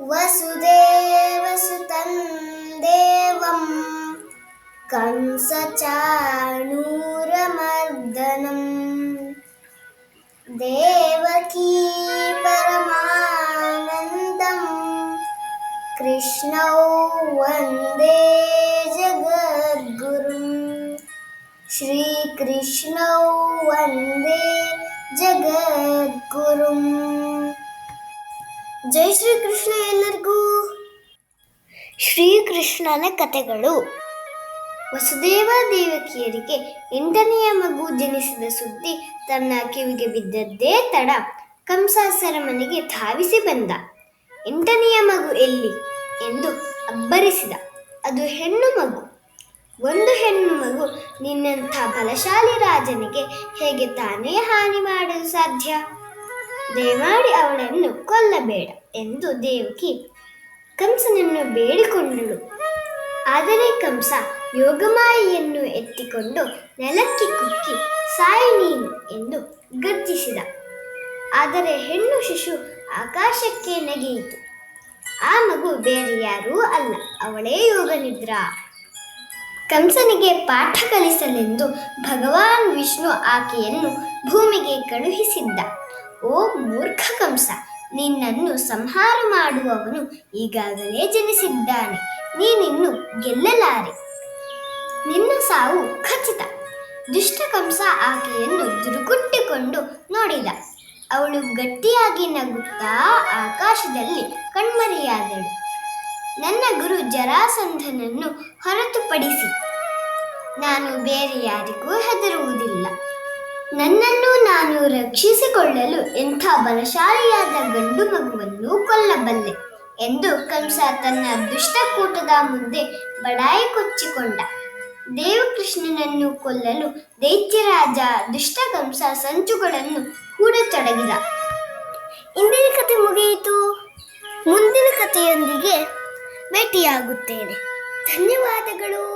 वसुदेवसुतं देवं। कंसचाणूरमर्दनं देवकी परमानन्दं कृष्णौ वन्दे जगद्गुरुं श्रीकृष्णौ वन्दे जगद्गुरुम्। ಜೈ ಶ್ರೀ ಕೃಷ್ಣ ಎಲ್ಲರಿಗೂ. ಶ್ರೀಕೃಷ್ಣನ ಕಥೆಗಳು ವಸುದೇವ ದೇವಕಿಯರಿಗೆ ಎಂಟನೆಯ ಮಗು ಜನಿಸಿದ ಸುದ್ದಿ ತನ್ನ ಕಿವಿಗೆ ಬಿದ್ದದ್ದೇ ತಡ. ಕಂಸಾಸರ ಮನೆಗೆ ಧಾವಿಸಿ ಬಂದ. ಎಂಟನೆಯ ಮಗು ಎಲ್ಲಿ ಎಂದು ಅಬ್ಬರಿಸಿದ. ಅದು ಹೆಣ್ಣು ಮಗು. ಒಂದು ಹೆಣ್ಣು ಮಗು ನಿನ್ನಂಥ ಬಲಶಾಲಿ ರಾಜನಿಗೆ ಹೇಗೆ ತಾನೇ ಹಾನಿ ಮಾಡಲು ಸಾಧ್ಯ? ದಯಮಾಡಿ ಅವಳನ್ನು ಕೊಲ್ಲಬೇಡ ಎಂದು ದೇವಕಿ ಕಂಸನನ್ನು ಬೇಡಿಕೊಂಡಳು. ಆದರೆ ಕಂಸ ಯೋಗಮಾಯಿಯನ್ನು ಎತ್ತಿಕೊಂಡು ನೆಲಕ್ಕೆ ಕುಕ್ಕಿ, ಸಾಯಿ ನೀನು ಎಂದು ಗರ್ಜಿಸಿದ. ಆದರೆ ಹೆಣ್ಣು ಶಿಶು ಆಕಾಶಕ್ಕೆ ನಗೆಯಿತು. ಆ ಮಗು ಬೇರೆ ಯಾರೂ ಅಲ್ಲ, ಅವಳೇ ಯೋಗನಿದ್ರಾ. ಕಂಸನಿಗೆ ಪಾಠ ಕಲಿಸಲೆಂದು ಭಗವಾನ್ ವಿಷ್ಣು ಆಕೆಯನ್ನು ಭೂಮಿಗೆ ಕಳುಹಿಸಿದ್ದ. ಓ ಮೂರ್ಖ ಕಂಸ, ನಿನ್ನನ್ನು ಸಂಹಾರ ಮಾಡುವವನು ಈಗಾಗಲೇ ಜನಿಸಿದ್ದಾನೆ. ನೀನಿನ್ನು ಗೆಲ್ಲಲಾರೆ. ನಿನ್ನ ಸಾವು ಖಚಿತ. ದುಷ್ಟಕಂಸ ಆಕೆಯನ್ನು ದುರುಗುಟ್ಟಿಕೊಂಡು ನೋಡಿದ. ಅವಳು ಗಟ್ಟಿಯಾಗಿ ನಗುತ್ತಾ ಆಕಾಶದಲ್ಲಿ ಕಣ್ಮರೆಯಾದಳು. ನನ್ನ ಗುರು ಜರಾಸಂಧನನ್ನು ಹೊರತುಪಡಿಸಿ, ನಾನು ಬೇರೆ ಯಾರಿಗೂ ಹೆದರುವುದಿಲ್ಲ. ನನ್ನನ್ನು ನಾನು ರಕ್ಷಿಸಿಕೊಳ್ಳಲು ಎಂಥ ಬಲಶಾಲಿಯಾದ ಗಂಡು ಮಗುವನ್ನು ಕೊಲ್ಲಬಲ್ಲೆ ಎಂದು ಕಂಸ ತನ್ನ ದುಷ್ಟಕೂಟದ ಮುಂದೆ ಬಡಾಯಿ ಕೊಚ್ಚಿಕೊಂಡ. ದೇವಕೃಷ್ಣನನ್ನು ಕೊಲ್ಲಲು ದೈತ್ಯರಾಜ ದುಷ್ಟಕಂಸ ಸಂಚುಗಳನ್ನು ಹೂಡತೊಡಗಿದ. ಇಂದಿನ ಕಥೆ ಮುಗಿಯಿತು. ಮುಂದಿನ ಕಥೆಯೊಂದಿಗೆ ಭೇಟಿಯಾಗುತ್ತೇನೆ. ಧನ್ಯವಾದಗಳು.